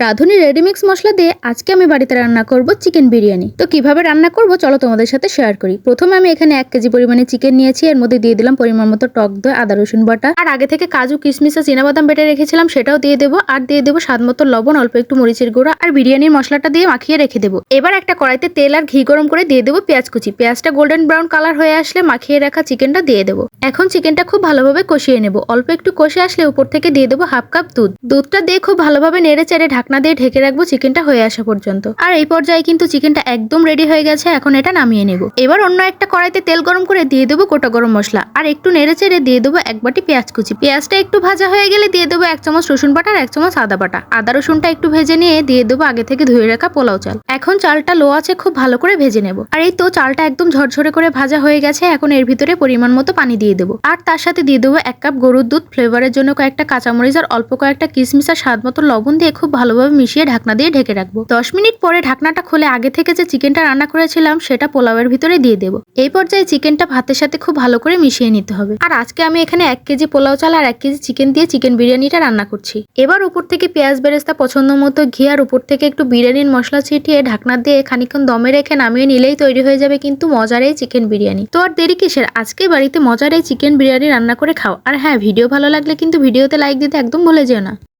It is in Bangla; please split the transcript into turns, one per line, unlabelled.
রাঁধুনি রেডিমিক্স মশলা দিয়ে আজকে আমি বাড়িতে রান্না করব চিকেন বিরিয়ানি। তো কীভাবে রান্না করব চলো তোমাদের সাথে শেয়ার করি। প্রথমে আমি এখানে এক কেজি পরিমাণে চিকেন নিয়েছি, এর মধ্যে দিয়ে দিলাম পরিমাণ মতো টক দই, আদা, রসুন বাটা। আর আগে থেকে কাজু কিশমিশ আর চীনাবাদাম বেটে রেখেছিলাম, সেটাও দিয়ে দেবো। আর দিয়ে দেবো স্বাদ মতো লবণ, অল্প একটু মরিচের গুঁড়া। আর বিরিয়ানির মশলাটা দিয়ে মাখিয়ে রেখে দেবো। এবার একটা কড়াইতে তেল আর ঘি গরম করে দিয়ে দেবো পেঁয়াজ কুচি। পেঁয়াজটা গোল্ডেন ব্রাউন কালার হয়ে আসলে মাখিয়ে রাখা চিকেনটা দিয়ে দেবো। এখন চিকেনটা খুব ভালোভাবে কষিয়ে নেব। অল্প একটু কষে আসলে উপর থেকে দিয়ে দেবো হাফ কাপ দুধ। দুধটা দিয়ে খুব ভালোভাবে নেড়ে চেড়ে ঢাকনা দিয়ে ঢেকে রাখব চিকেনটা হয়ে আসা পর্যন্ত। আর এই পর্যায়ে কিন্তু চিকেনটা একদম রেডি হয়ে গেছে, এখন এটা নামিয়ে নেব। এবার অন্য একটা কড়াইতে তেল গরম করে দিয়ে দেবো গোটা গরম মশলা। আর একটু নেড়ে চেড়ে দিয়ে দেবো এক বাটি পেঁয়াজ কুচি। পেঁয়াজটা একটু ভাজা হয়ে গেলে দিয়ে দেবো এক চামচ রসুন বাটা আর এক চামচ আদা বাটা। আদা রসুনটা একটু ভেজে নিয়ে দিয়ে দেবো আগে থেকে ধুয়ে রাখা পোলাও চাল। এখন চালটা লো আছে, খুব ভালো করে ভেজে নেব। আর এই তো চালটা একদম ঝরঝরে করে ভাজা হয়ে গেছে, এখন এর ভিতরে পরিমাণ মতো পানি দিয়ে দেবো। আর তার সাথে দিয়ে দেবো এক কাপ গরুর দুধ ফ্লেভারের জন্য কয়েকটা কাঁচামরিচ আর অল্প কয়েকটা কিশমিশ আর স্বাদ মতো লবণ দিয়ে খুব ভালোভাবে মিশিয়ে ঢাকনা দিয়ে ঢেকে রাখব। দশ মিনিট পরে ঢাকনাটা খুলে আগে থেকে যে চিকেনটা রান্না করেছিলাম সেটা পোলাওয়ের ভিতরে দিয়ে দেবো। এই পর্যায়ে চিকেনটা ভাতের সাথে খুব ভালো করে মিশিয়ে নিতে হবে। আর আজকে আমি এখানে এক কেজি পোলাও চাল আর এক কেজি চিকেন দিয়ে চিকেন বিরিয়ানিটা রান্না করছি। এবার উপর থেকে পেঁয়াজ বেরেস্তা পছন্দ মতো ঘি আর উপর থেকে একটু বিরিয়ানির মশলা ছিটিয়ে ঢাকনা দিয়ে খানিক্ষণ দমে রেখে নামিয়ে নিলেই তৈরি হয়ে যাবে কিন্তু মজার এই চিকেন বিরিয়ানি। তো আর দেরি কিসের? আজকে বাড়িতে মজার এই চিকেন বিরিয়ানি রান্না করে খাও। আর হ্যাঁ ভিডিও ভালো লাগলে কিন্তু ভিডিওতে লাইক দিতে একদম ভুলে যেও না।